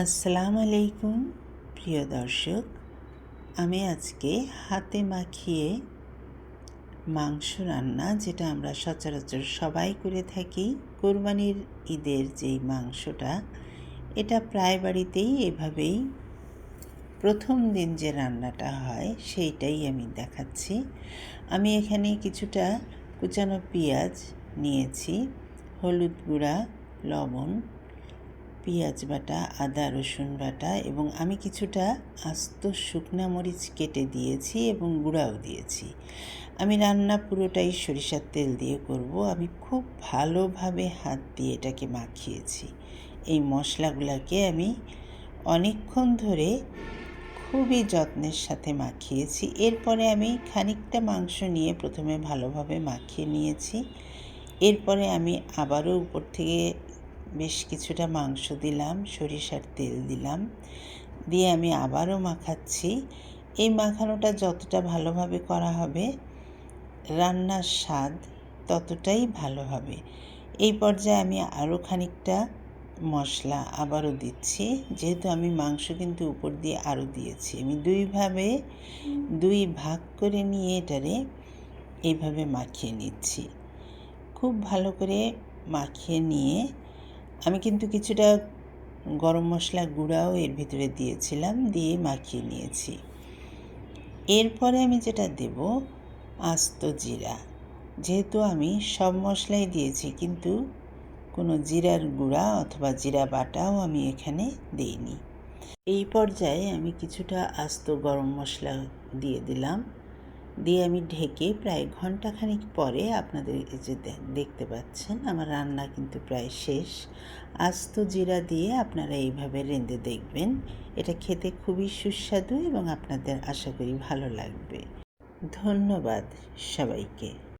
আসসালামু আলাইকুম, প্রিয় দর্শক। আমি আজকে হাতে মাখিয়ে মাংস রান্না, যেটা আমরা সচরাচর সবাই করে থাকি, কোরবানির ঈদের যেই মাংসটা, এটা প্রায় বাড়িতেই এভাবেই প্রথম দিন যে রান্নাটা হয়, সেইটাই আমি দেখাচ্ছি। আমি এখানে কিছুটা কুচানো পেঁয়াজ নিয়েছি, হলুদ গুঁড়া, লবণ পেঁয়াজ বাটা, আদা, রসুন বাটা এবং আমি কিছুটা আস্ত শুকনা মরিচ কেটে দিয়েছি এবং গুঁড়াও দিয়েছি। আমি রান্না পুরোটাই সরিষার তেল দিয়ে করব। আমি খুব ভালোভাবে হাত দিয়ে এটাকে মাখিয়েছি। এই মশলাগুলোকে আমি অনেকক্ষণ ধরে খুবই যত্নের সাথে মাখিয়েছি। এরপরে আমি খানিকটা মাংস নিয়ে প্রথমে ভালোভাবে মাখিয়ে নিয়েছি। এরপরে আমি আবারও উপর থেকে বেশ কিছুটা মাংস দিলাম, সরিষার তেল দিলাম। দিয়ে আমি আবারও মাখাচ্ছি। এই মাখানোটা যতটা ভালোভাবে করা হবে, রান্নার স্বাদ ততটাই ভালো হবে। এই পর্যায়ে আমি আরও খানিকটা মশলা আবারও দিচ্ছি। যেহেতু আমি মাংস কিন্তু উপর দিয়ে আরও দিয়েছি। আমি দুইভাবে, দুই ভাগ করে নিয়ে এটারে এইভাবে মাখিয়ে নিচ্ছি। খুব ভালো করে মাখিয়ে নিয়ে আমি কিন্তু কিছুটা গরম মশলা গুঁড়াও এর ভিতরে দিয়েছিলাম, দিয়ে মাখিয়ে নিয়েছি। এরপরে আমি যেটা দেব, আস্ত জিরা। যেহেতু আমি সব মশলাই দিয়েছি, কিন্তু কোনো জিরার গুঁড়া অথবা জিরা বাটাও আমি এখানে দিইনি। এই পর্যায়ে আমি কিছুটা আস্ত গরম মশলা দিয়ে দিলাম। দিয়ে আমি ঢেকে প্রায় ঘন্টাখানিক পরে আপনাদের এই যে দেখতে পাচ্ছেন, আমার রান্না কিন্তু প্রায় শেষ। আস্ত জিরা দিয়ে আপনারা এইভাবে রেঁধে দেখবেন। এটা খেতে খুবই সুস্বাদু এবং আপনাদের আশা করি ভালো লাগবে। ধন্যবাদ সবাইকে।